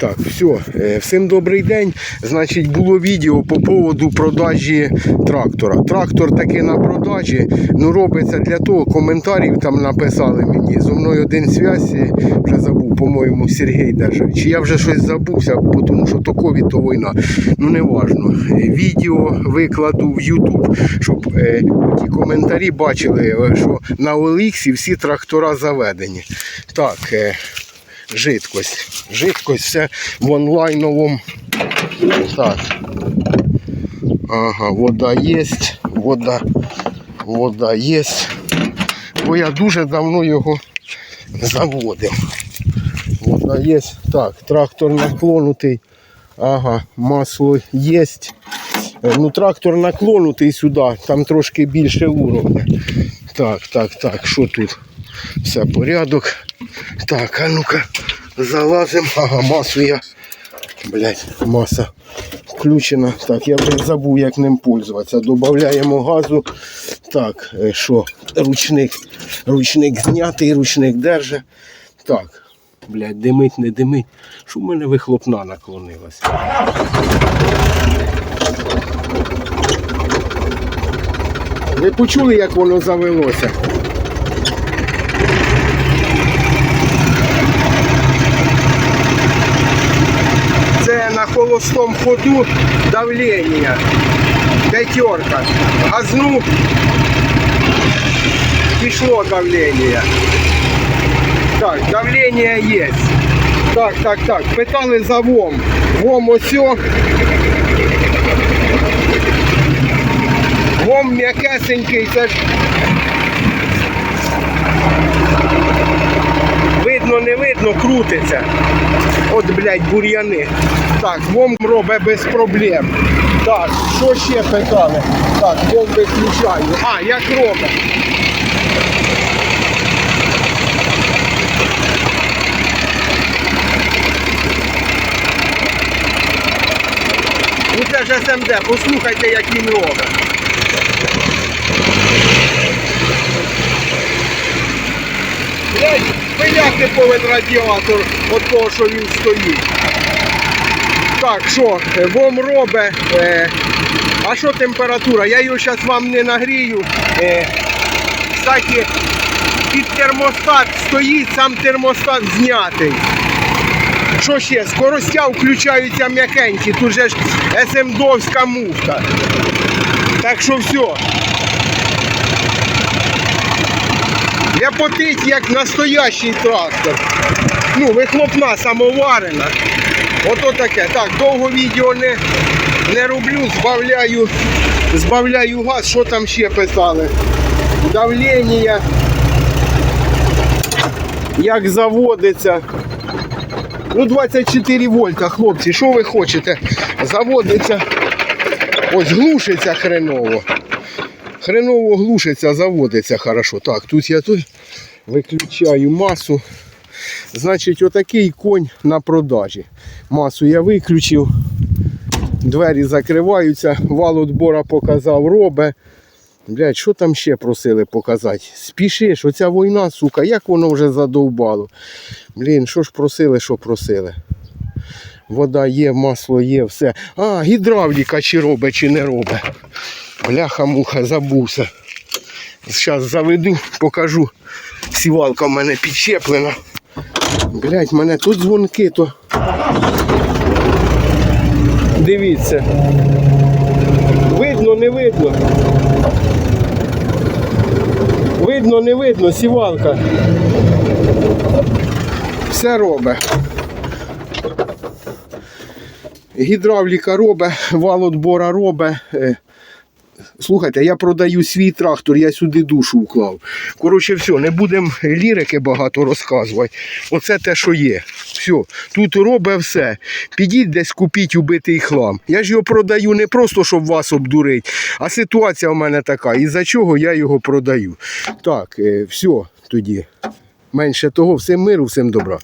Так, все, е, всім добрий день. Значить, було відео по поводу продажі трактора. Трактор таки на продажі. Ну, робиться для того, коментарів там написали мені. Зо мною один зв'язь, вже забув, по-моєму, Сергій даже. Чи я вже щось забувся, тому що то ковід, то війна. Ну не важно. Е, Відео викладу в YouTube, щоб е, ті коментарі бачили, е, що на Оліксі всі трактора заведені. Так. Е, жидкость. Жидкость все в онлайновому. Так. Ага, вода є, вода, вода є. Бо я дуже давно його заводив. Вода є. Так, трактор наклонутий. Ага, масло є. Ну, трактор наклонутий сюди, там трошки більше уровня. Так, так, так, що тут? Все порядок. Так, а ну-ка, залазимо. Ага, масу я. Блять, маса включена. Так, я вже забув, як ним пользуватися. Додаємо газу. Так, е, що? Ручник. Ручник знятий, ручник держить. Так. Блять, димить, не димить. Що в мене вихлопна наклонилася. Ви почули, як воно завелося? Холостому ходу давлення. П'ятерка. Газну пішло давлення. Так, давлення є. Так, так, так. Питали за ВОМ. ВОМ осьо. ВОМ м'якесенький, це видно, крутиться. От, блядь, бур'яни. Так, вом робить без проблем. Так, що ще питали? Так, вом виключаю. А, як робить? Ну це ж СМД, послухайте, як він робить. Блядь, пиляти повинен радіатор від того, що він стоїть. Так, що, е, вом робить. Е, а що температура? Я його зараз вам не нагрію. Е, кстати, під термостат стоїть, сам термостат знятий. Що ще? Скоростя включаються м'якенькі, тут же ж СМДовська муфта. Так що все. Я потить як настоящий трактор. Ну, вихлопна самоварена. Ото таке. Так, довго відео не, не роблю, збавляю, збавляю газ, що там ще писали. Давлення. Як заводиться. Ну 24 вольта, хлопці, що ви хочете? Заводиться. Ось глушиться хреново. Хреново глушиться, заводиться хорошо. Так, тут я тут виключаю масу. Значить, отакий конь на продажі. Масу я виключив. Двері закриваються, вал отбора показав, робе. Блять, що там ще просили показати? Спішиш, оця війна, сука, як воно вже задовбало. Блін, що ж просили, що просили. Вода є, масло є, все. А, гідравліка чи робить, чи не робить. Бляха-муха, забувся. Зараз заведу, покажу. Сівалка в мене підщеплена. Блять, мене тут дзвонки, то. Дивіться. Видно, не видно. Видно, не видно, сівалка. Все робить. Гідравліка робить, вал отбора робить. Слухайте, я продаю свій трактор, я сюди душу вклав. Коротше, все, не будемо лірики багато розказувати. Оце те, що є. Все, тут робить все. Підіть десь купіть убитий хлам. Я ж його продаю не просто, щоб вас обдурити, а ситуація в мене така. Із-за чого я його продаю. Так, е, все тоді. Менше того, всім миру, всім добра.